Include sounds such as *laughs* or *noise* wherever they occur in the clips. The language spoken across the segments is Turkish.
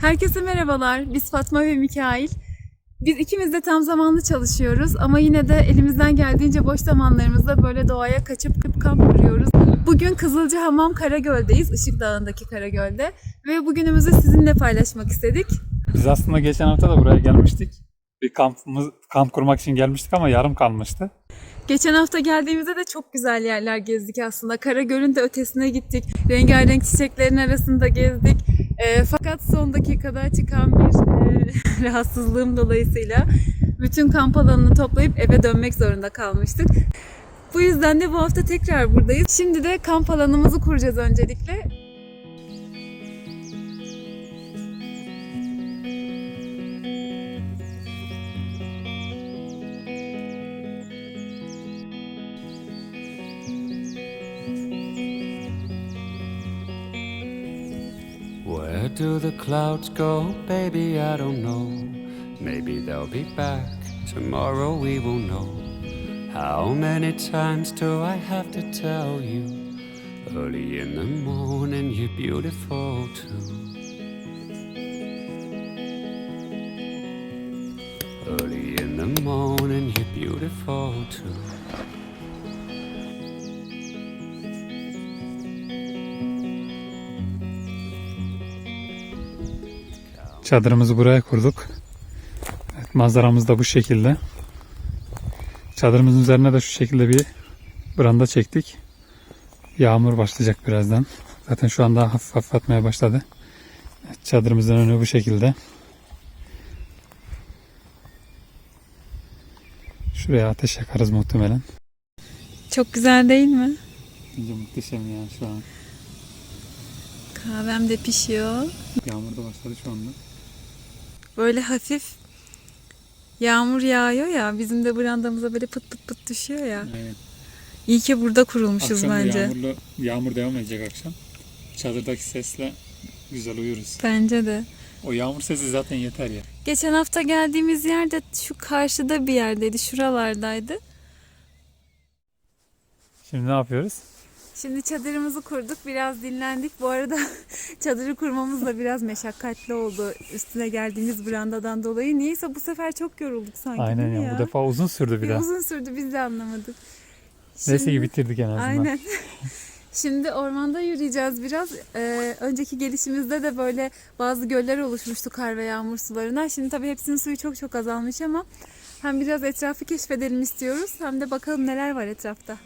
Herkese merhabalar. Biz Fatma ve Mikail. Biz ikimiz de tam zamanlı çalışıyoruz ama yine de elimizden geldiğince boş zamanlarımızda böyle doğaya kaçıp kamp kuruyoruz. Bugün Kızılcahamam Karagöl'deyiz, Işık Dağı'ndaki Karagöl'de ve bugünümüzü sizinle paylaşmak istedik. Biz aslında geçen hafta da buraya gelmiştik. Bir kampımız, kamp kurmak için gelmiştik ama yarım kalmıştı. Geçen hafta geldiğimizde de çok güzel yerler gezdik aslında. Karagöl'ün de ötesine gittik. Rengarenk çiçeklerin arasında gezdik. Ee, fakat son dakikada çıkan bir e, *laughs* rahatsızlığım dolayısıyla bütün kamp alanını toplayıp eve dönmek zorunda kalmıştık. Bu yüzden de bu hafta tekrar buradayız. Şimdi de kamp alanımızı kuracağız öncelikle. Do the clouds go, baby? I don't know. Maybe they'll be back tomorrow, we will know. How many times do I have to tell you? Early in the morning, you're beautiful too. Early in the morning, you're beautiful too. Çadırımızı buraya kurduk. Evet, manzaramız da bu şekilde. Çadırımızın üzerine de şu şekilde bir branda çektik. Yağmur başlayacak birazdan. Zaten şu anda hafif hafif atmaya başladı. Evet, çadırımızın önü bu şekilde. Şuraya ateş yakarız muhtemelen. Çok güzel değil mi? Bence muhteşem ya şu an. Kahvem de pişiyor. Yağmur da başladı şu anda. Böyle hafif yağmur yağıyor ya. Bizim de brandamıza böyle pıt pıt pıt düşüyor ya. Evet. İyi ki burada kurulmuşuz Akşam bence. yağmurlu, yağmur devam edecek akşam. Çadırdaki sesle güzel uyuruz. Bence de. O yağmur sesi zaten yeter ya. Geçen hafta geldiğimiz yerde şu karşıda bir yerdeydi. Şuralardaydı. Şimdi ne yapıyoruz? Şimdi çadırımızı kurduk. Biraz dinlendik. Bu arada *laughs* çadırı kurmamız da biraz meşakkatli oldu. Üstüne geldiğimiz brandadan dolayı. Niyeyse bu sefer çok yorulduk sanki Aynen değil mi ya. Bu defa uzun sürdü bir daha. Uzun sürdü biz de anlamadık. Neyse Şimdi- ki bitirdik en azından. Aynen. *laughs* Şimdi ormanda yürüyeceğiz biraz. Ee, önceki gelişimizde de böyle bazı göller oluşmuştu kar ve yağmur sularına. Şimdi tabii hepsinin suyu çok çok azalmış ama hem biraz etrafı keşfedelim istiyoruz hem de bakalım neler var etrafta.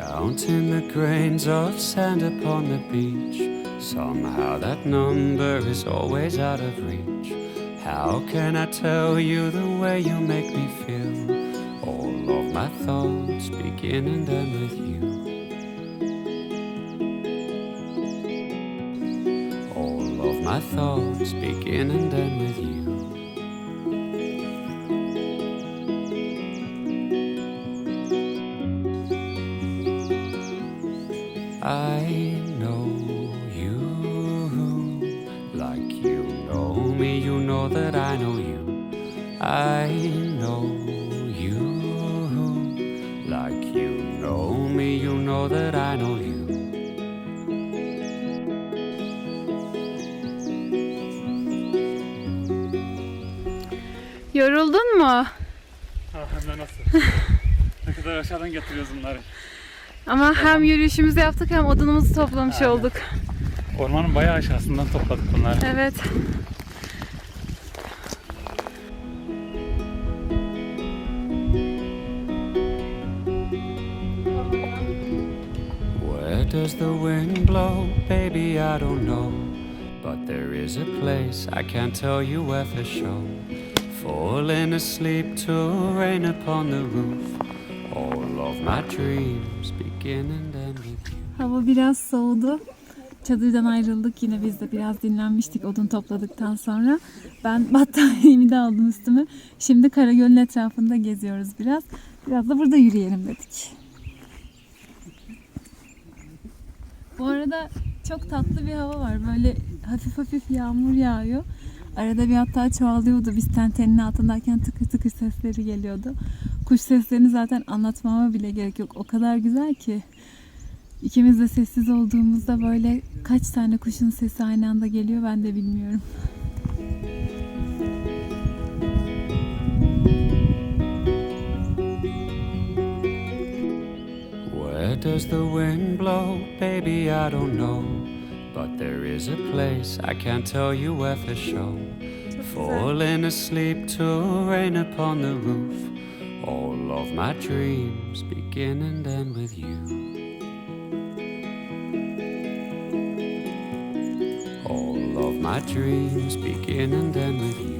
Counting the grains of sand upon the beach. Somehow that number is always out of reach. How can I tell you the way you make me feel? All of my thoughts begin and end with you. All of my thoughts begin and end with you. Know that I know you. I know you like you know me, you know that I know you. Yoruldun mu? Hem de nasıl? *laughs* ne kadar aşağıdan getiriyoruz bunları. Ama hem yürüyüşümüzü yaptık hem odunumuzu toplamış Aynen. olduk. Ormanın bayağı aşağısından topladık bunları. Evet. Does the wind blow? Baby, I don't know. But there is a place I can't tell you where for sure. Falling asleep to rain upon the roof. All of my dreams begin and end with you. Hava biraz soğudu. Çadırdan ayrıldık yine biz de biraz dinlenmiştik odun topladıktan sonra. Ben *laughs* battaniyemi de aldım üstüme. Şimdi Karagöl'ün etrafında geziyoruz biraz. Biraz da burada yürüyelim dedik. Bu arada çok tatlı bir hava var. Böyle hafif hafif yağmur yağıyor. Arada bir hatta çoğalıyordu. Biz tentenin altındayken tıkır tıkır sesleri geliyordu. Kuş seslerini zaten anlatmama bile gerek yok. O kadar güzel ki. İkimiz de sessiz olduğumuzda böyle kaç tane kuşun sesi aynı anda geliyor ben de bilmiyorum. Does the wind blow? Baby, I don't know. But there is a place I can't tell you where for sure. Falling asleep to rain upon the roof. All of my dreams begin and end with you. All of my dreams begin and end with you.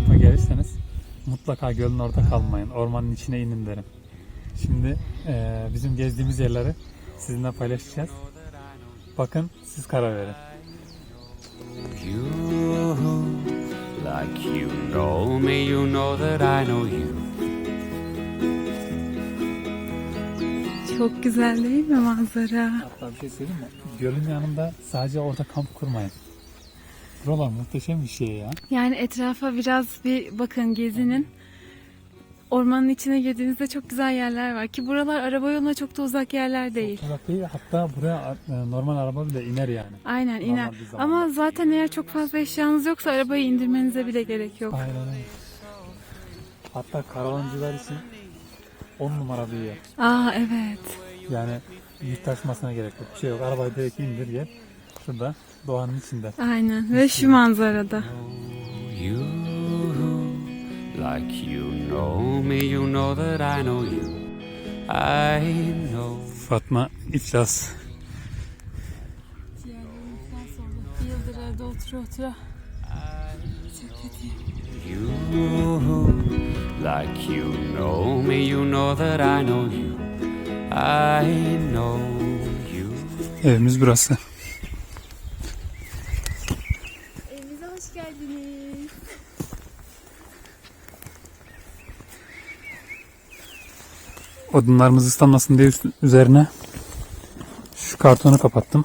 Kampa gelirseniz mutlaka gölün orada kalmayın. Ormanın içine inin derim. Şimdi eee, bizim gezdiğimiz yerleri sizinle paylaşacağız. Bakın siz karar verin. You, like you know me, you know that I know you. Çok güzel değil mi manzara? Hatta bir şey söyleyeyim mi? Gölün yanında sadece orada kamp kurmayın. Buralar muhteşem bir şey ya. Yani etrafa biraz bir bakın gezinin. Ormanın içine girdiğinizde çok güzel yerler var ki buralar araba yoluna çok da uzak yerler değil. Uzak değil hatta buraya e, normal araba bile iner yani. Aynen iner. Normal zamanda. Ama zaten eğer çok fazla eşyanız yoksa arabayı indirmenize bile gerek yok. Aynen. Hatta karavancılar için 10 numara bir yer. Aa evet. Yani yük taşımasına gerek yok. Bir şey yok. Arabayı direkt indir gel. Şurada doğanın içinde. Aynen ve şu manzarada. You, like you know me, you know that I know you. I know. Fatma iflas. Yıldır evde. You, like you know me, you know that I know you. I know you. Evimiz burası. Odunlarımız ıslanmasın diye üst- üzerine şu kartonu kapattım.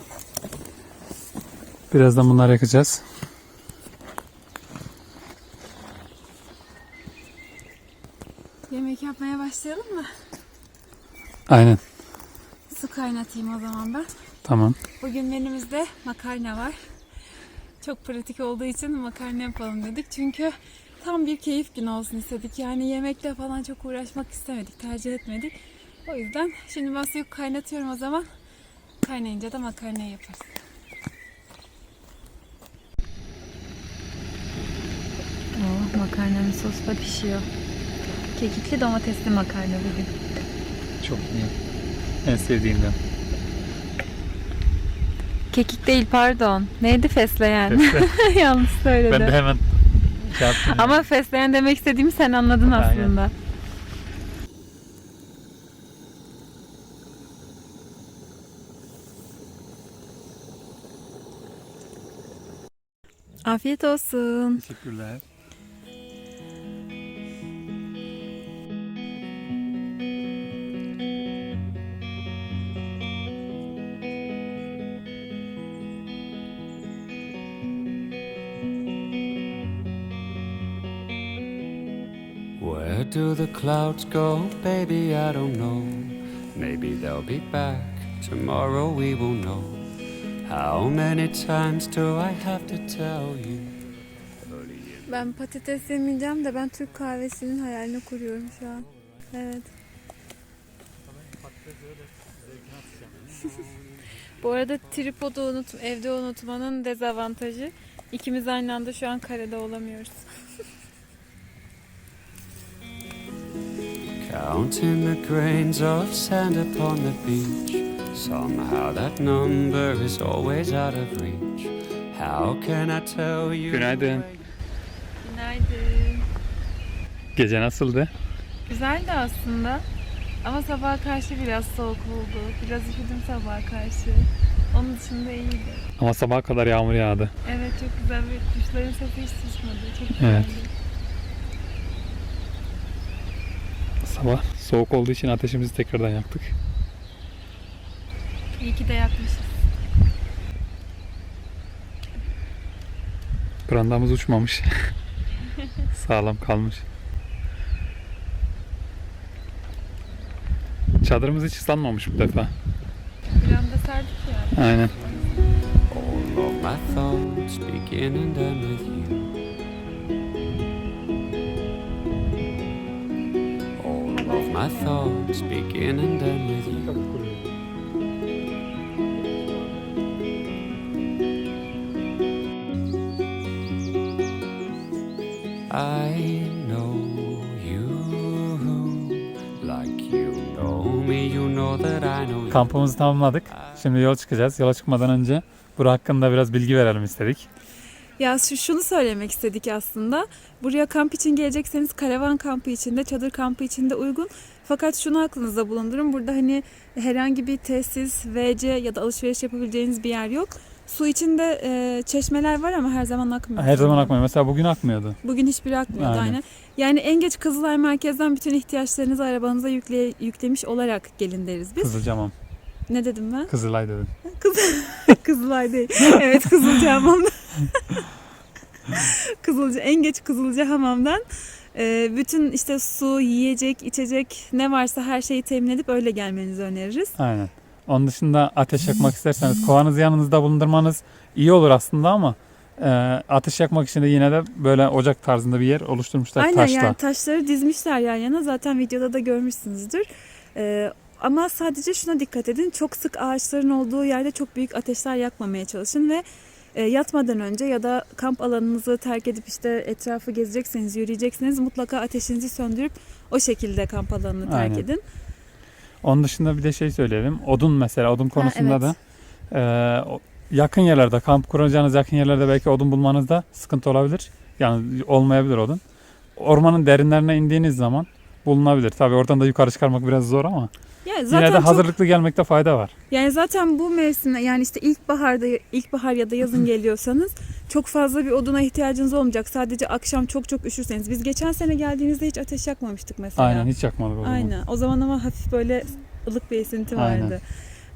Birazdan bunları yakacağız. Yemek yapmaya başlayalım mı? Aynen. Su kaynatayım o zaman ben. Tamam. Bugün menümüzde makarna var. Çok pratik olduğu için makarna yapalım dedik. Çünkü tam bir keyif günü olsun istedik. Yani yemekle falan çok uğraşmak istemedik, tercih etmedik. O yüzden şimdi ben suyu kaynatıyorum o zaman. Kaynayınca da makarna yaparız. Oh, makarnanın sosu da pişiyor. Kekikli domatesli makarna bugün. Çok iyi. En sevdiğimden. Kekik değil pardon. Neydi fesleğen? *laughs* Yanlış söyledim. ben de hemen şey yaptım. ya. Ama fesleğen demek istediğimi sen anladın Aynen. aslında. Afiyet olsun. Teşekkürler. Do the clouds go? Baby, I don't know. Maybe they'll be back. Tomorrow we will know. How many times do I have to tell you? Ben patates yemeyeceğim de ben Türk kahvesinin hayalini kuruyorum şu an. Evet. *laughs* Bu arada tripodu unut, evde unutmanın dezavantajı ikimiz aynı anda şu an karede olamıyoruz. *laughs* Counting the grains of sand upon the beach. Somehow that number is always out of reach. How can I tell you? Günaydın. Günaydın. Gece nasıldı? Güzeldi aslında. Ama sabaha karşı biraz soğuk oldu. Biraz üşüdüm sabaha karşı. Onun dışında iyiydi. Ama sabaha kadar yağmur yağdı. Evet çok güzel bir kuşların sesi hiç susmadı. Çok Evet. sabah. Soğuk olduğu için ateşimizi tekrardan yaktık. İyi ki de yakmışız. Brandamız uçmamış. *laughs* Sağlam kalmış. Çadırımız hiç ıslanmamış bu defa. Branda sardık ya. Aynen. All of my thoughts beginning with you my thoughts begin and end with you. I know you like you know me, you know that I know you. Kampımızı tamamladık. Şimdi yol çıkacağız. Yola çıkmadan önce bura hakkında biraz bilgi verelim istedik. Ya şu, şunu söylemek istedik aslında. Buraya kamp için gelecekseniz karavan kampı içinde, çadır kampı içinde uygun. Fakat şunu aklınızda bulundurun. Burada hani herhangi bir tesis, WC ya da alışveriş yapabileceğiniz bir yer yok. Su içinde e, çeşmeler var ama her zaman akmıyor. Her zaman akmıyor. Mesela bugün akmıyordu. Bugün hiçbiri akmıyordu Aynen. aynen. Yani en geç Kızılay merkezden bütün ihtiyaçlarınızı arabanıza yükle, yüklemiş olarak gelin deriz biz. Kızılcamam. Ne dedim ben? Kızılay dedim. *laughs* Kızılay değil. Evet Kızılca Hamam'dan. *laughs* Kızılca, en geç Kızılca Hamam'dan e, bütün işte su, yiyecek, içecek ne varsa her şeyi temin edip öyle gelmenizi öneririz. Aynen. Onun dışında ateş yakmak isterseniz kovanızı yanınızda bulundurmanız iyi olur aslında ama e, ateş yakmak için de yine de böyle ocak tarzında bir yer oluşturmuşlar Aynen taşla. yani taşları dizmişler yan yana zaten videoda da görmüşsünüzdür. E, ama sadece şuna dikkat edin çok sık ağaçların olduğu yerde çok büyük ateşler yakmamaya çalışın ve yatmadan önce ya da kamp alanınızı terk edip işte etrafı gezecekseniz, yürüyecekseniz mutlaka ateşinizi söndürüp o şekilde kamp alanını terk Aynen. edin. Onun dışında bir de şey söyleyelim. Odun mesela odun konusunda evet. da e, yakın yerlerde kamp kuracağınız yakın yerlerde belki odun bulmanızda sıkıntı olabilir. Yani olmayabilir odun. Ormanın derinlerine indiğiniz zaman bulunabilir. Tabii oradan da yukarı çıkarmak biraz zor ama Yani zaten yine de çok- hazırlıklı gelmekte fayda var. yani zaten bu mevsimde yani işte ilkbaharda ilkbahar ya da yazın *laughs* geliyorsanız çok fazla bir oduna ihtiyacınız olmayacak. Sadece akşam çok çok üşürseniz. Biz geçen sene geldiğimizde hiç ateş yakmamıştık mesela. Aynen hiç yakmadık o zaman. Aynen. O zaman ama hafif böyle ılık bir esinti Aynen. vardı.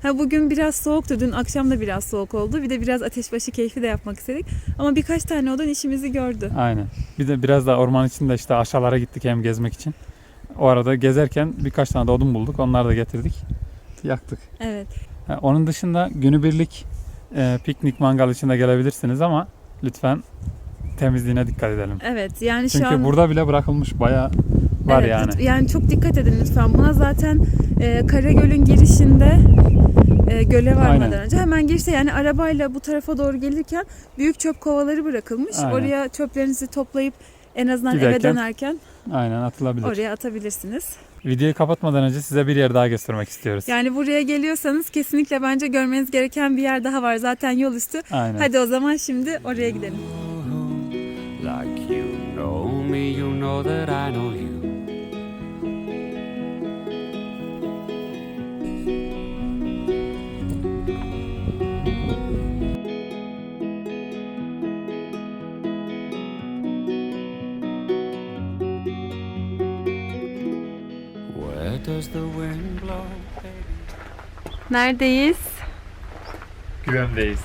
Ha bugün biraz soğuktu. Dün akşam da biraz soğuk oldu. Bir de biraz ateşbaşı keyfi de yapmak istedik. Ama birkaç tane odan işimizi gördü. Aynen. Bir de biraz da orman içinde işte aşağılara gittik hem gezmek için. O arada gezerken birkaç tane de odun bulduk. Onları da getirdik. Yaktık. Evet. Ha, onun dışında günübirlik e, piknik mangal için de gelebilirsiniz ama lütfen temizliğine dikkat edelim. Evet. Yani Çünkü şu an burada bile bırakılmış bayağı var Evet, yani. Yani çok dikkat edin lütfen. Buna zaten e, Karagöl'ün girişinde e, göle varmadan Aynen. önce hemen girişte yani arabayla bu tarafa doğru gelirken büyük çöp kovaları bırakılmış. Aynen. Oraya çöplerinizi toplayıp en azından eve Giderken dönerken Aynen atılabilir. oraya atabilirsiniz. Videoyu kapatmadan önce size bir yer daha göstermek istiyoruz. Yani buraya geliyorsanız kesinlikle bence görmeniz gereken bir yer daha var. Zaten yol üstü. Aynen. Hadi o zaman şimdi oraya gidelim. Like you know me, you know that I know you. Neredeyiz? Güvendeyiz.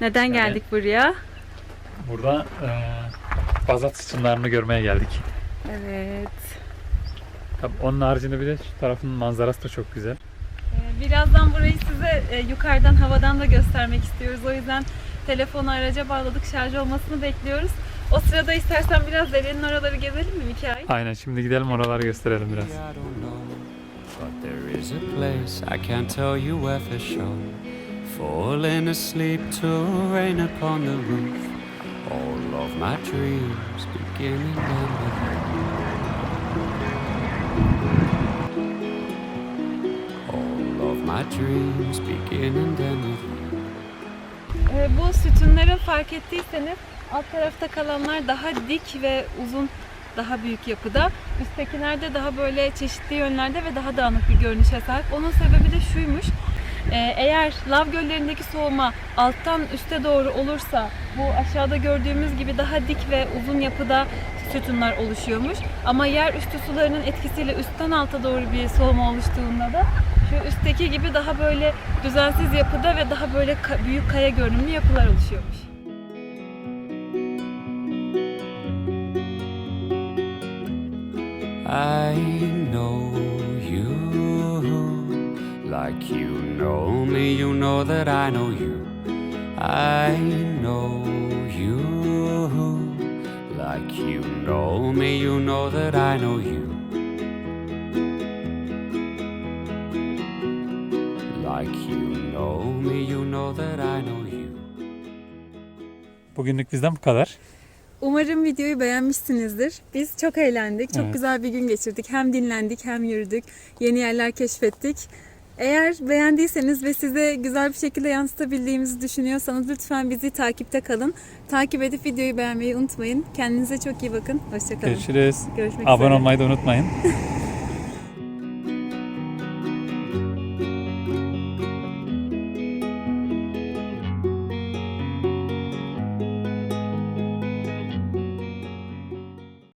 Neden Evet. geldik buraya? Burada e, bazat sıçınlarını görmeye geldik. Evet. Tabii onun haricinde bir de şu tarafın manzarası da çok güzel. Ee, Birazdan burayı size e, yukarıdan havadan da göstermek istiyoruz. O yüzden telefonu araca bağladık. Şarj olmasını bekliyoruz. O sırada istersen biraz derenin oraları gezelim mi Mikail? Aynen şimdi gidelim oraları gösterelim biraz. I don't know, but there is a place I can't tell you where for sure. Falling asleep to rain upon the roof. All of my dreams beginning. All of my dreams begin and end with you. Ee, bu sütunların fark ettiyseniz alt tarafta kalanlar daha dik ve uzun, daha büyük yapıda. Üsttekiler de daha böyle çeşitli yönlerde ve daha dağınık bir görünüşe sahip. Onun sebebi de şuymuş. Ee, eğer lav göllerindeki soğuma alttan üste doğru olursa bu aşağıda gördüğümüz gibi daha dik ve uzun yapıda sütunlar oluşuyormuş. Ama yer üstü sularının etkisiyle üstten alta doğru bir soğuma oluştuğunda da şu üstteki gibi daha böyle düzensiz yapıda ve daha böyle büyük kaya görünümlü yapılar oluşuyormuş. I know you Like you know me, you know that I know you. I know you. Like you know me, you know that I know you. Like you know me, you know that I know you. Bugünlük bizden bu kadar. Umarım videoyu beğenmişsinizdir. Biz çok eğlendik. Çok Evet. güzel bir gün geçirdik. Hem dinlendik hem yürüdük. Yeni yerler keşfettik. Eğer beğendiyseniz ve size güzel bir şekilde yansıtabildiğimizi düşünüyorsanız lütfen bizi takipte kalın. Takip edip videoyu beğenmeyi unutmayın. Kendinize çok iyi bakın. Hoşçakalın. Görüşürüz. Görüşmek Abone üzere. olmayı da unutmayın. *laughs*